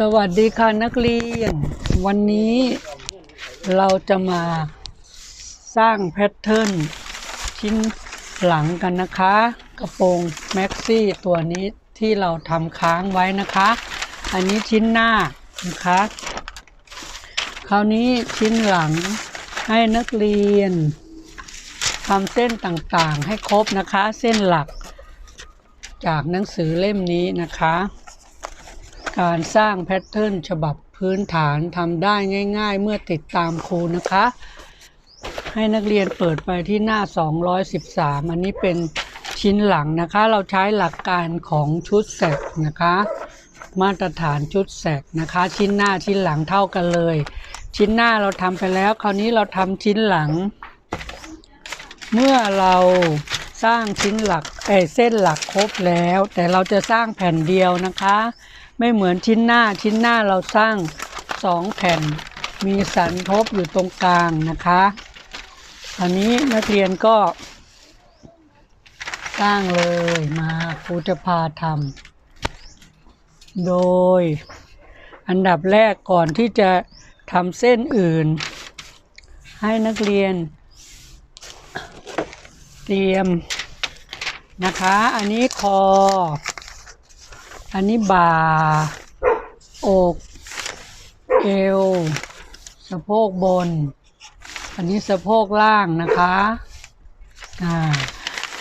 สวัสดีค่ะนักเรียน วันนี้เราจะมาสร้างแพทเทิร์นชิ้นหลังกันนะคะ กระโปรงแม็กซี่ตัวนี้ที่เราทำค้างไว้นะคะ อันนี้ชิ้นหน้านะคะ คราวนี้ชิ้นหลังให้นักเรียนทำเส้นต่างๆให้ครบนะคะ เส้นหลักจากหนังสือเล่มนี้นะคะ การสร้างแพทเทิร์นฉบับพื้นฐานทำได้ง่ายๆ เมื่อติดตามครูนะคะ ให้นักเรียนเปิดไปที่หน้า 213 อันนี้เป็นชิ้นหลังนะคะ เราใช้หลักการของชุดแสกนะคะ มาตรฐานชุดแสกนะคะ ชิ้นหน้าชิ้นหลังเท่ากันเลย ชิ้นหน้าเราทำไปแล้ว คราวนี้เราทำชิ้นหลัง เมื่อเราสร้างชิ้นหลักเอเส้นหลักครบแล้ว แต่เราจะสร้างแผ่นเดียวนะคะ ไม่เหมือนชิ้นหน้าชิ้นหน้าเราสร้างสองแผ่น มีสันทบอยู่ตรงกลางนะคะอันนี้นักเรียนก็ สร้างเลยมาครูจะพาทำโดย อันดับแรกก่อนที่จะทำเส้นอื่น ให้นักเรียน เตรียมนะคะ อันนี้คอ อันนี้บ่าอกเอวสะโพกบน อันนี้สะโพกล่างนะคะ อ่า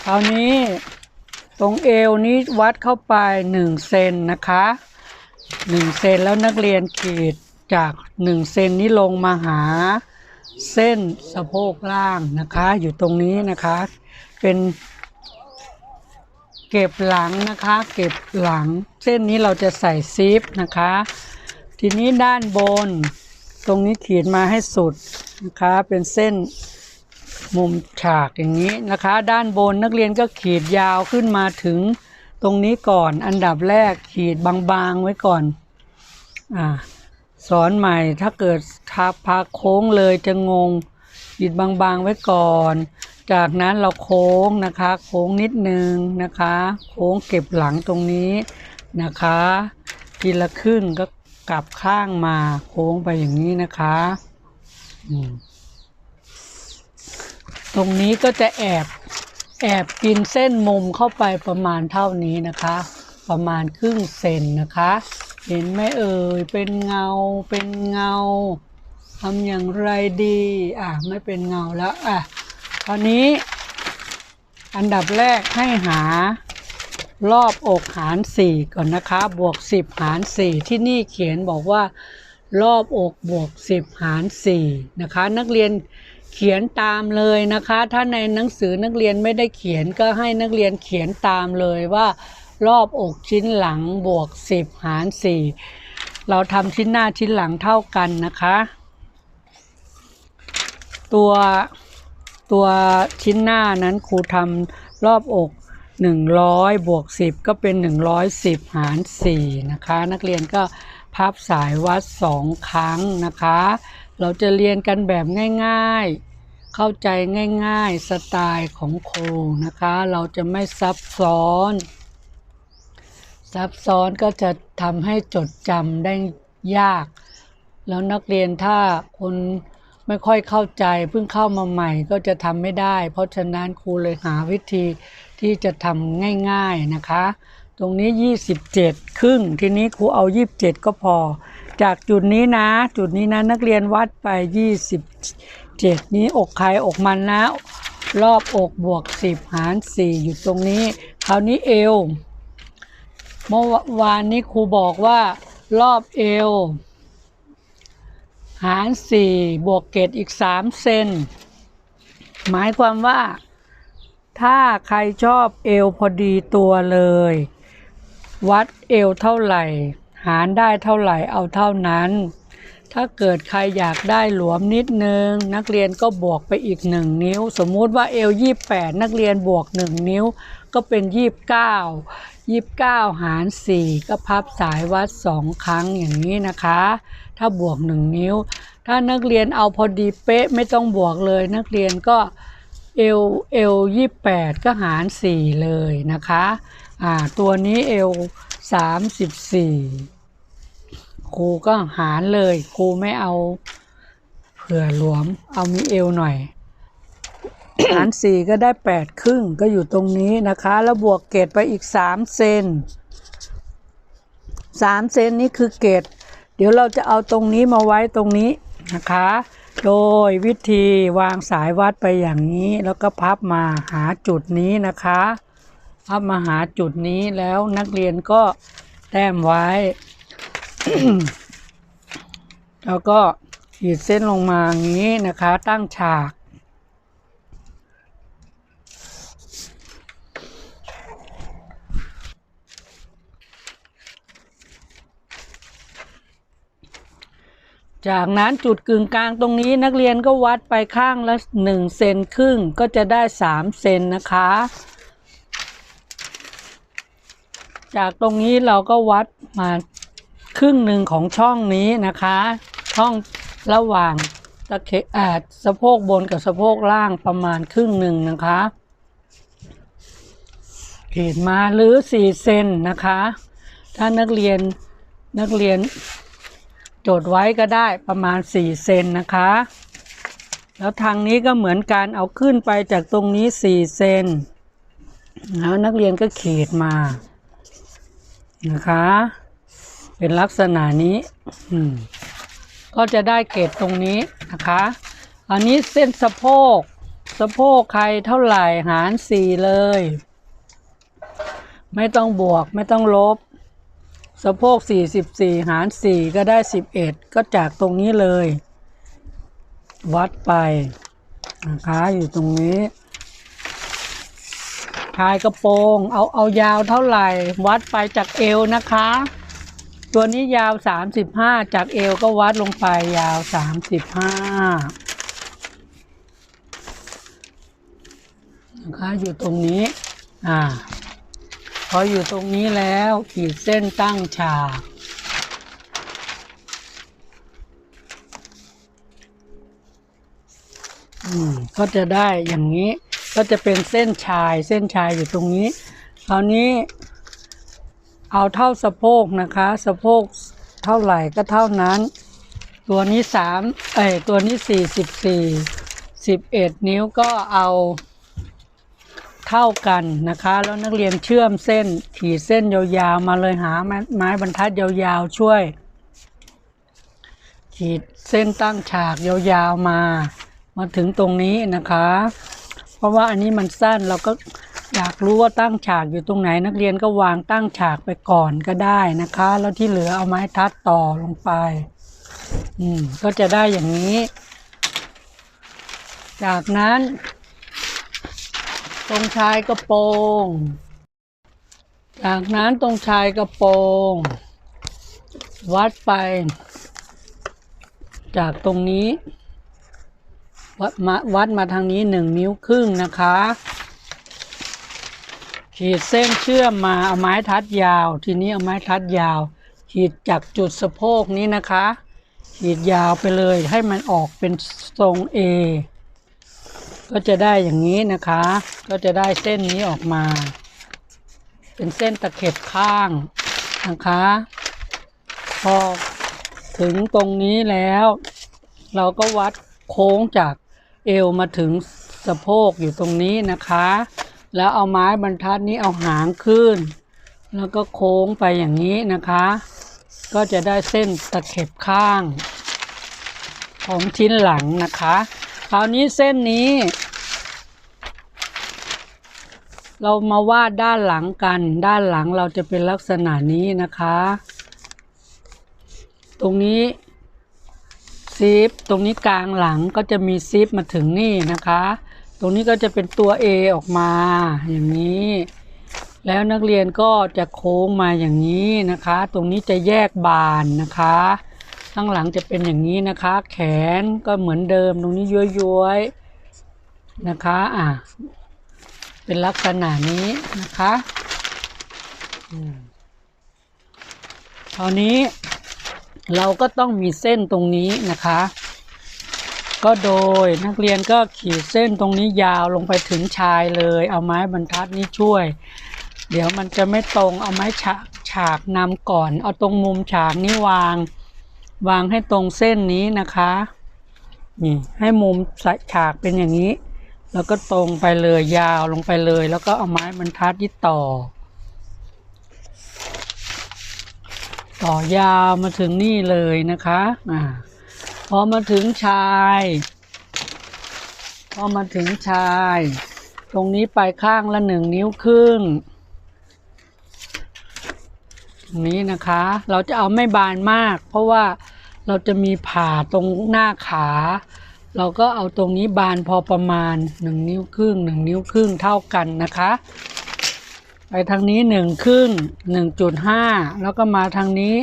คราวนี้ตรงเอวนี้วัดเข้าไปหนึ่งเซนนะคะหนึ่งเซนแล้วนักเรียนขีดจากหนึ่งเซนนี้ลงมาหาเส้นสะโพกล่างนะคะ อยู่ตรงนี้นะคะ เป็น เก็บหลังนะคะ เก็บหลัง เส้นนี้เราจะใส่ซิปนะคะ ทีนี้ด้านบน ตรงนี้ขีดมาให้สุดนะคะ เป็นเส้นมุมฉากอย่างนี้นะคะ ด้านบนนักเรียนก็ขีดยาวขึ้นมาถึงตรงนี้ก่อน อันดับแรกขีดบางๆไว้ก่อนอ่าสอนใหม่ถ้าเกิดทาพาโค้งเลยจะงงขีดบางๆไว้ก่อน จากนั้นเราโค้งนะคะ โค้งนิดนึงนะคะ โค้งเก็บหลังตรงนี้นะคะ ทีละครึ่งก็กลับข้างมาโค้งไปอย่างนี้นะคะตรงนี้ก็จะแอบแอบกินเส้นมุมเข้าไปประมาณเท่านี้นะคะ ประมาณครึ่งเซนนะคะ เห็นไหมเอ่ยเป็นเงาเป็นเงาทำอย่างไรดี อะไม่เป็นเงาแล้วอะ คราวนี้ อันดับแรกให้หารอบอกหาร4ก่อนนะคะ บวก10หาร4ที่นี่เขียนบอกว่า รอบอกบวก10หาร4นะคะ นักเรียนเขียนตามเลยนะคะ ถ้าในหนังสือนักเรียนไม่ได้เขียนก็ให้นักเรียนเขียนตามเลยว่า รอบอกชิ้นหลังบวก10หาร4เราทำชิ้นหน้าชิ้นหลังเท่ากันนะคะ ตัว ตัวชิ้นหน้านั้นครูทำรอบอก 100 บวก 10 ก็เป็น 110 หาร 4 นะคะ นักเรียนก็พับสายวัด 2 ครั้งนะคะ เราจะเรียนกันแบบง่ายๆ เข้าใจง่ายๆ สไตล์ของครูนะคะ เราจะไม่ซับซ้อน ซับซ้อนก็จะทำให้จดจำได้ยาก แล้วนักเรียนถ้าคน ไม่ค่อยเข้าใจเพิ่งเข้ามาใหม่ก็จะทำไม่ได้ เพราะฉะนั้นครูเลยหาวิธีที่จะทำง่ายๆนะคะ ตรงนี้ 27 ครึ่ง ทีนี้ครูเอา 27 ก็พอ จากจุดนี้นะ จุดนี้นะนักเรียนวัดไป 27 นี้อกใครอกมันนะ รอบอกบวก 10 หาร 4 อยู่ตรงนี้ คราวนี้เอว เมื่อวานนี้ครูบอกว่ารอบเอว หาร 4 บวกเกตอีก 3 เซน หมายความว่า ถ้าใครชอบเอวพอดีตัวเลย วัดเอวเท่าไหร่ หารได้เท่าไหร่เอาเท่านั้น ถ้าเกิดใครอยากได้หลวมนิดนึง นักเรียนก็บวกไปอีก 1 นิ้ว สมมุติว่าเอว28 นักเรียนบวก 1 นิ้ว ก็เป็น29 29หาร4ก็พับสายวัด2ครั้งอย่างนี้นะคะ ถ้าบวก1นิ้ว ถ้านักเรียนเอาพอดีเป๊ะไม่ต้องบวกเลย นักเรียนก็เอวเอว28ก็หาร4เลยนะคะอ่าตัวนี้เอว34คครูก็หารเลยครูไม่เอาเผื่อหลวมเอามีเอวหน่อย หารสี่ก็ได้แปดครึ่งก็อยู่ตรงนี้นะคะ แล้วบวกเกรดไปอีกสามเซนสามเซนนี่คือเกรดเดี๋ยวเราจะเอาตรงนี้มาไว้ตรงนี้นะคะ โดยวิธีวางสายวัดไปอย่างนี้ แล้วก็พับมาหาจุดนี้นะคะ พับมาหาจุดนี้แล้วนักเรียนก็แต้มไว้ แล้วก็ขีดเส้นลงมาอย่างนี้นะคะ ตั้งฉาก จากนั้นจุดกึ่งกลางตรงนี้นักเรียนก็วัดไปข้างละหนึ่งเซนครึ่งก็จะได้สามเซนนะคะ จากตรงนี้เราก็วัดมาครึ่งหนึ่งของช่องนี้นะคะ ช่องระหว่างตะเข็บอ่าสะโพกบนกับสะโพกล่างประมาณครึ่งหนึ่งนะคะเขีดมาหรือสี่เซนนะคะ ถ้านักเรียนนักเรียน จทย์ไว้ก็ได้ประมาณ 4 เซนนะคะ แล้วทางนี้ก็เหมือนการเอาขึ้นไปจากตรงนี้ 4 เซนแล้วนักเรียนก็ขีดมานะคะ เป็นลักษณะนี้อืมก็จะได้เกรดตรงนี้นะคะ อันนี้เส้นสะโพก สะโพกใครเท่าไหร่หาร 4 เลย ไม่ต้องบวกไม่ต้องลบ สะโพก 44 หาร 4 ก็ได้ 11 ก็จากตรงนี้เลย วัดไปนะคะอยู่ตรงนี้ชายกระโปรงเอาเอายาวเท่าไหร่ วัดไปจากเอวนะคะ ตัวนี้ยาว 35 จากเอวก็วัดลงไปยาว 35 นะคะอยู่ตรงนี้ อ่า ออยู่ตรงนี้แล้วขีดเส้นตั้งฉากอืมก็จะได้อย่างนี้ก็จะเป็นเส้นชายเส้นชายอยู่ตรงนี้ คราวนี้ เอาเท่าสะโพกนะคะ สะโพกเท่าไหร่ก็เท่านั้น ตัวนี้สามเอ้ตัวนี้สี่สิบสี่สิบเอ็ดนิ้วก็เอา เท่ากันนะคะ แล้วนักเรียนเชื่อมเส้นขีดเส้นยาวๆมาเลยหาไม้ไม้บรรทัดยาวๆช่วย ขีดเส้นตั้งฉากยาวๆมา มาถึงตรงนี้นะคะ เพราะว่าอันนี้มันสั้นเราก็อยากรู้ว่าตั้งฉากอยู่ตรงไหน นักเรียนก็วางตั้งฉากไปก่อนก็ได้นะคะ แล้วที่เหลือเอาไม้ทัดต่อลงไป อืมก็จะได้อย่างนี้ จากนั้น ตรงชายกระโปรง จากนั้นตรงชายกระโปรง วัดไป จากตรงนี้ วัดมาวัดมาทางนี้หนึ่งนิ้วครึ่งนะคะ ขีดเส้นเชื่อมมาเอาไม้ทัดยาว ทีนี้เอาไม้ทัดยาว ขีดจากจุดสะโพกนี้นะคะ ขีดยาวไปเลยให้มันออกเป็นทรง A ก็จะได้อย่างนี้นะคะ ก็จะได้เส้นนี้ออกมา เป็นเส้นตะเข็บข้างนะคะ พอถึงตรงนี้แล้ว เราก็วัดโค้งจากเอวมาถึงสะโพกอยู่ตรงนี้นะคะ แล้วเอาไม้บรรทัดนี้เอาหางขึ้น แล้วก็โค้งไปอย่างนี้นะคะ ก็จะได้เส้นตะเข็บข้าง ของชิ้นหลังนะคะ คราวนี้เส้นนี้ เรามาวาดด้านหลังกัน ด้านหลังเราจะเป็นลักษณะนี้นะคะ ตรงนี้ซิปตรงนี้กลางหลังก็จะมีซิปมาถึงนี่นะคะ ตรงนี้ก็จะเป็นตัว A ออกมาอย่างนี้ แล้วนักเรียนก็จะโค้งมาอย่างนี้นะคะ ตรงนี้จะแยกบานนะคะ ข้างหลังจะเป็นอย่างนี้นะคะ แขนก็เหมือนเดิมตรงนี้ย้วยๆนะคะอะเป็นลักษณะนี้นะคะอืมคราวนี้เราก็ต้องมีเส้นตรงนี้นะคะ ก็โดยนักเรียนก็ขีดเส้นตรงนี้ยาวลงไปถึงชายเลย เอาไม้บรรทัดนี้ช่วย เดี๋ยวมันจะไม่ตรงเอาไม้ฉากฉากนำก่อน เอาตรงมุมฉากนี้วาง วางให้ตรงเส้นนี้นะคะ นี่ให้มุมสฉากเป็นอย่างนี้ แล้วก็ตรงไปเลยยาวลงไปเลย แล้วก็เอาไม้บรรทัดยึดต่อ ต่อยาวมาถึงนี่เลยนะคะอ่าพอมาถึงชายพอมาถึงชาย ตรงนี้ไปข้างละหนึ่งนิ้วครึ่งตรงนี้นะคะ เราจะเอาไม่บานมาก เพราะว่า เราจะมีผ่าตรงหน้าขา เราก็เอาตรงนี้บานพอประมาณหนึ่งนิ้วครึ่งหนึ่งนิ้วครึ่งเท่ากันนะคะ ไปทางนี้หนึ่งครึ่งหนึ่งจุดห้าแล้วก็มาทางนี้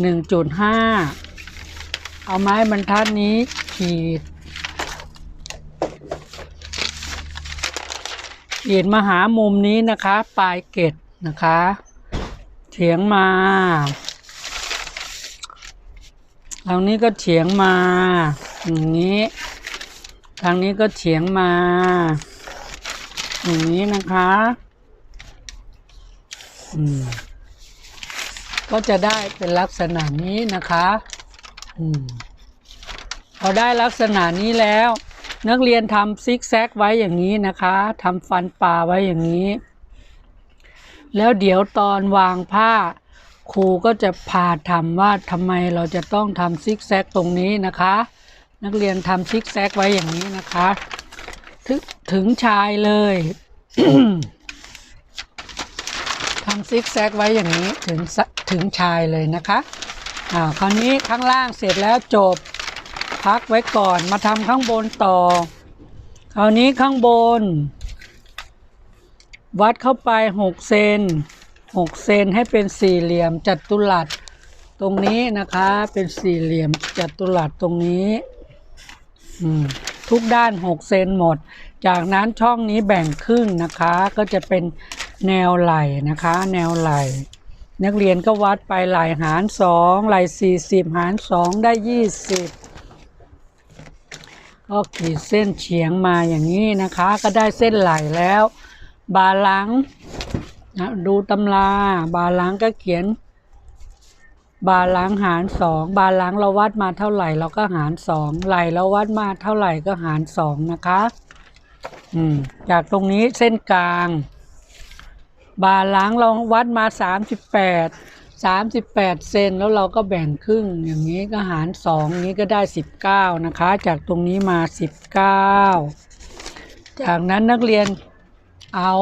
หนึ่งจุดห้าเอาไม้บรรทัดนี้ขีดขีดมาหามุมนี้นะคะ ปลายเกตนะคะเฉียงมา ทางนี้ก็เฉียงมาอย่างนี้ ทางนี้ก็เฉียงมาอย่างนี้นะคะอืมก็จะได้เป็นลักษณะนี้นะคะอืมพอได้ลักษณะนี้แล้ว นักเรียนทำซิกแซกไว้อย่างนี้นะคะทำฟันปลาไว้อย่างนี้ แล้วเดี๋ยวตอนวางผ้า ครูก็จะพาทำว่าทำไมเราจะต้องทำซิกแซกตรงนี้นะคะ นักเรียนทำซิกแซกไว้อย่างนี้นะคะถึงถึงชายเลยทำซิกแซกไว้อย่างนี้ถึงถึงชายเลยนะคะอ่าคราวนี้ข้างล่างเสร็จแล้วจบพักไว้ก่อนมาทำข้างบนต่อ คราวนี้ข้างบน วัดเข้าไปหกเซน หกเซนให้เป็นสี่เหลี่ยมจัตุรัสตรงนี้นะคะเป็นสี่เหลี่ยมจัตุรัสตรงนี้ทุกด้านหกเซนหมด จากนั้นช่องนี้แบ่งครึ่งนะคะ ก็จะเป็นแนวไหล่นะคะ แนวไหล่ นักเรียนก็วัดไปไหล่หารสองไหล่สี่สิบหารสองได้ยี่สิบก็ขีดเส้นเฉียงมาอย่างนี้นะคะ ก็ได้เส้นไหล่แล้ว บาลัง นะดูตำราบาหลังก็เขียน บาหลังหารสองบาหลังเราวัดมาเท่าไหร่เราก็หารสองไหลเราวัดมาเท่าไหร่ก็หารสองนะคะอืมจากตรงนี้เส้นกลาง บาหลังเราวัดมาสามสิบแปดสามสิบแปดเซนแล้วเราก็แบ่งครึ่งอย่างนี้ก็หารสองนี้ก็ได้สิบเก้านะคะ จากตรงนี้มาสิบเก้าจากนั้นนักเรียนเอา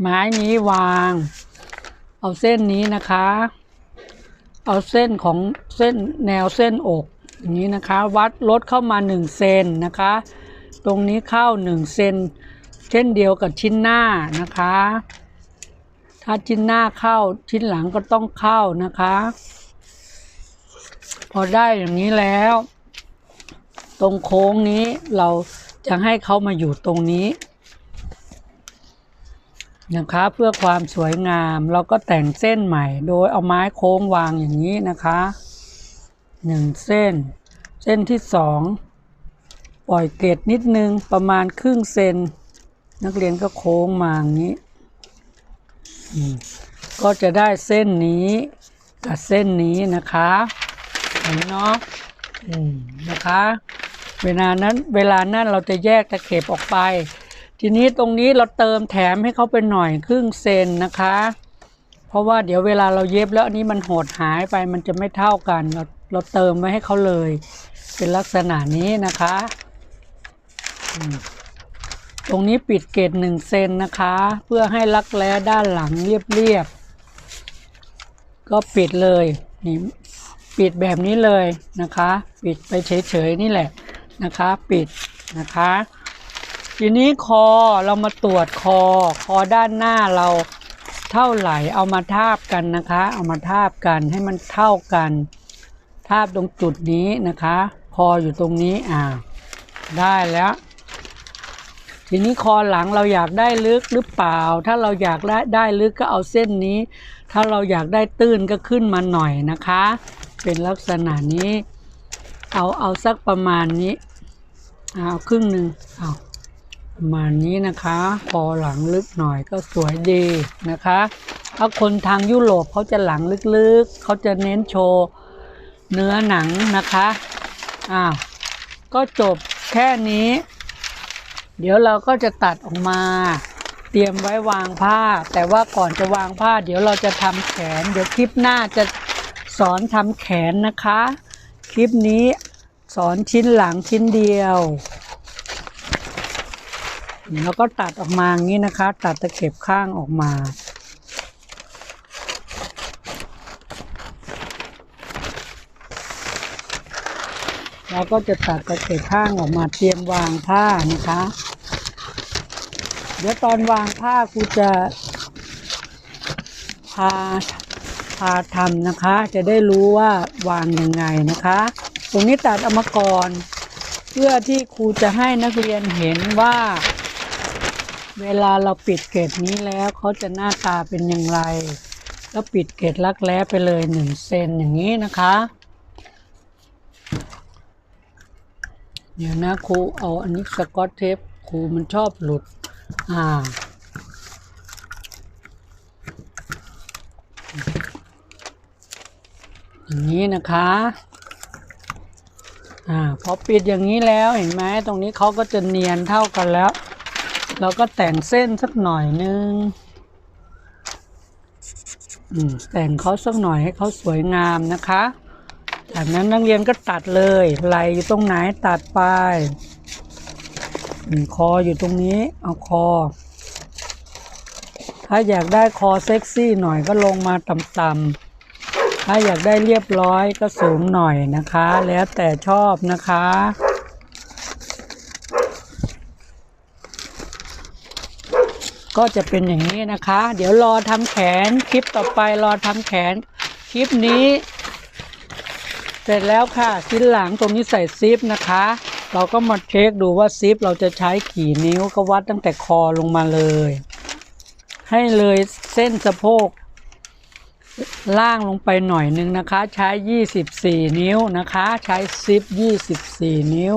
ไม้นี้วาง เอาเส้นนี้นะคะ เอาเส้นของเส้นแนวเส้นอกอย่างนี้นะคะ วัดลดเข้ามาหนึ่งเซนนะคะ ตรงนี้เข้าหนึ่งเซนเช่นเดียวกับชิ้นหน้านะคะ ถ้าชิ้นหน้าเข้าชิ้นหลังก็ต้องเข้านะคะ พอได้อย่างนี้แล้ว ตรงโค้งนี้เราจะให้เขามาอยู่ตรงนี้ นะคะเพื่อความสวยงามเราก็แต่งเส้นใหม่ โดยเอาไม้โค้งวางอย่างนี้นะคะหนึ่งเส้น เส้นที่สองปล่อยเกตนิดนึงประมาณครึ่งเซนนักเรียนก็โค้งมาอย่างนี้ ก็จะได้เส้นนี้กับเส้นนี้นะคะเห็นเนาะอืมนะคะ เวลานั้นเวลานั้นเราจะแยกตะเข็บออกไป ทีนี้ตรงนี้เราเติมแถมให้เขาไปหน่อยครึ่งเซนนะคะ เพราะว่าเดี๋ยวเวลาเราเย็บแล้วอันนี้มันหดหายไปมันจะไม่เท่ากัน เราเราเติมไว้ให้เขาเลย เป็นลักษณะนี้นะคะ ตรงนี้ปิดเกตหนึ่งเซนนะคะ เพื่อให้ลักแร้ด้านหลังเรียบๆ ก็ปิดเลยนี่ปิดแบบนี้เลยนะคะ ปิดไปเฉยๆนี่แหละนะคะ ปิดนะคะ ทีนี้คอเรามาตรวจคอ คอด้านหน้าเราเท่าไหร่เอามาทาบกันนะคะ เอามาทาบกันให้มันเท่ากัน ทาบตรงจุดนี้นะคะ คออยู่ตรงนี้อ่า ได้แล้ว ทีนี้คอหลังเราอยากได้ลึกหรือเปล่า ถ้าเราอยากได้ได้ลึกก็เอาเส้นนี้ ถ้าเราอยากได้ตื้นก็ขึ้นมาหน่อยนะคะ เป็นลักษณะนี้ เอาเอาสักประมาณนี้เอาครึ่งหนึ่งเอา ประมาณนี้นะคะคอหลังลึกหน่อยก็สวยดีนะคะถ้าคนทางยุโรปเขาจะหลังลึกๆเขาจะเน้นโชว์เนื้อหนังนะคะอ้าวก็จบแค่นี้ เดี๋ยวเราก็จะตัดออกมา เตรียมไว้วางผ้า แต่ว่าก่อนจะวางผ้า เดี๋ยวเราจะทำแขน เดี๋ยวคลิปหน้าจะสอนทำแขนนะคะ คลิปนี้สอนชิ้นหลังชิ้นเดียว แล้วก็ตัดออกมาอย่างนี้นะคะ ตัดตะเข็บข้างออกมาเราก็จะตัดตะเข็บข้างออกมาเตรียมวางผ้านะคะ เดี๋ยวตอนวางผ้าครูจะพาพาทำนะคะ จะได้รู้ว่าวางยังไงนะคะ ตรงนี้ตัดอามาก่อน เพื่อที่ครูจะให้นักเรียนเห็นว่า เวลาเราปิดเกตนี้แล้วเขาจะหน้าตาเป็นอย่างไร แล้วปิดเกตลักแร้ไปเลยหนึ่งเซนอย่างนี้นะคะ เดี๋ยวนะครูเอาอันนี้สกอตเทปครูมันชอบหลุด อ่าอย่างนี้นะคะ อ่า พอปิดอย่างนี้แล้วเห็นไหมตรงนี้เขาก็จะเนียนเท่ากันแล้ว เราก็แต่งเส้นสักหน่อยนึงแต่งเขาสักหน่อยให้เขาสวยงามนะคะ จากนั้นนักเรียนก็ตัดเลยไหลอยู่ตรงไหนตัดไปอคออยู่ตรงนี้เอาคอ ถ้าอยากได้คอเซ็กซี่หน่อยก็ลงมาต่ำๆถ้าอยากได้เรียบร้อยก็สูงหน่อยนะคะ แล้วแต่ชอบนะคะ ก็จะเป็นอย่างนี้นะคะ เดี๋ยวรอทำแขนคลิปต่อไปรอทำแขนคลิปนี้ เสร็จแล้วค่ะชิ้นหลังตรงนี้ใส่ซิปนะคะ เราก็มาเช็คดูว่าซิปเราจะใช้กี่นิ้วก็วัดตั้งแต่คอลงมาเลย ให้เลยเส้นสะโพกล่างลงไปหน่อยนึงนะคะ ใช้ 24 นิ้วนะคะ ใช้ซิป24 นิ้ว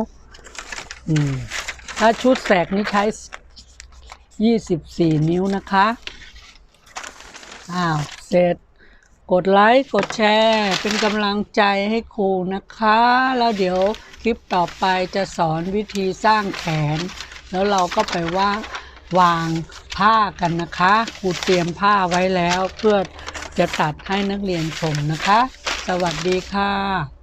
ถ้าชุดแสกนี้ใช้ 24 นิ้วนะคะ อ้าว เสร็จ กดไลค์กดแชร์ เป็นกำลังใจให้ครูนะคะ แล้วเดี๋ยวคลิปต่อไปจะสอนวิธีสร้างแขน แล้วเราก็ไปว่าวางผ้ากันนะคะครูเตรียมผ้าไว้แล้วเพื่อจะตัดให้นักเรียนชมนะคะ สวัสดีค่ะ